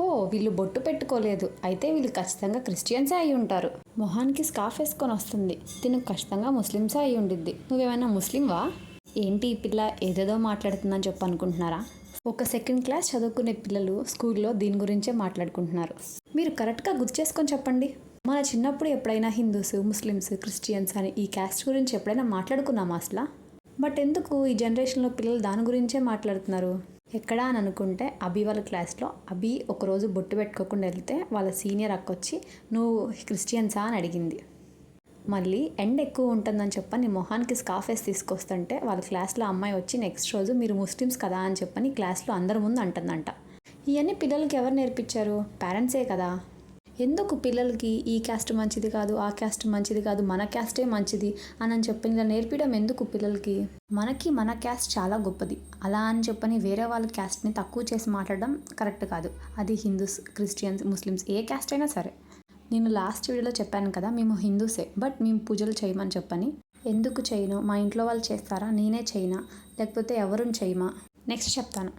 ఓ వీళ్ళు బొట్టు పెట్టుకోలేదు. అయితే వీళ్ళు ఖచ్చితంగా క్రిస్టియన్సే అయి ఉంటారు. మొహానికి స్కార్ఫ్ వేసుకొని వస్తుంది. తిను ఖచ్చితంగా ముస్లిమ్సే అయి ఉండిద్ది. నువ్వేమైనా ముస్లింవా? ఏంటి ఈ పిల్ల ఏదేదో మాట్లాడుతుందని చెప్పి అనుకుంటున్నారా? ఒక సెకండ్ క్లాస్ చదువుకునే పిల్లలు స్కూల్లో దీని గురించే మాట్లాడుకుంటున్నారు. మీరు కరెక్ట్గా గుర్తు చేసుకొని చెప్పండి. మన చిన్నప్పుడు ఎప్పుడైనా హిందూస్ ముస్లిమ్స్ క్రిస్టియన్స్ అని ఈ క్యాస్ట్ గురించి ఎప్పుడైనా మాట్లాడుకున్నామా అసలు? బట్ ఎందుకు ఈ జనరేషన్లో పిల్లలు దాని గురించే మాట్లాడుతున్నారు? ఎక్కడా అని అనుకుంటే అభి వాళ్ళ క్లాస్లో అభి ఒకరోజు బొట్టు పెట్టుకోకుండా వెళ్తే వాళ్ళ సీనియర్ అక్క వచ్చి నువ్వు క్రిస్టియన్సా? అని అడిగింది. మళ్ళీ ఎండ్ ఎక్కువ ఉంటుందని చెప్పని మొహానికి స్కార్ఫ్ వేసి తీసుకొస్తుంటే వాళ్ళ క్లాస్లో అమ్మాయి వచ్చి నెక్స్ట్ రోజు మీరు ముస్లిమ్స్ కదా? అని చెప్పని క్లాస్లో అందరి ముందు అంటుందంట. ఇవన్నీ పిల్లలకి ఎవరు నేర్పించారు? పేరెంట్సే కదా. ఎందుకు పిల్లలకి ఈ క్యాస్ట్ మంచిది కాదు ఆ క్యాస్ట్ మంచిది కాదు మన క్యాస్టే మంచిది అని అని చెప్పి ఇలా నేర్పించడం ఎందుకు పిల్లలకి? మనకి మన క్యాస్ట్ చాలా గొప్పది. అలా అని చెప్పని వేరే వాళ్ళ క్యాస్ట్ని తక్కువ చేసి మాట్లాడడం కరెక్ట్ కాదు. అది హిందూస్ క్రిస్టియన్స్ ముస్లిమ్స్ ఏ క్యాస్ట్ అయినా సరే. నేను లాస్ట్ వీడియోలో చెప్పాను కదా మేము హిందూసే బట్ మేము పూజలు చేయమని చెప్పని. ఎందుకు చేయను? మా ఇంట్లో వాళ్ళు చేస్తారా? నేనే చేయనా? లేకపోతే ఎవరు చేయమా? నెక్స్ట్ చెప్తాను.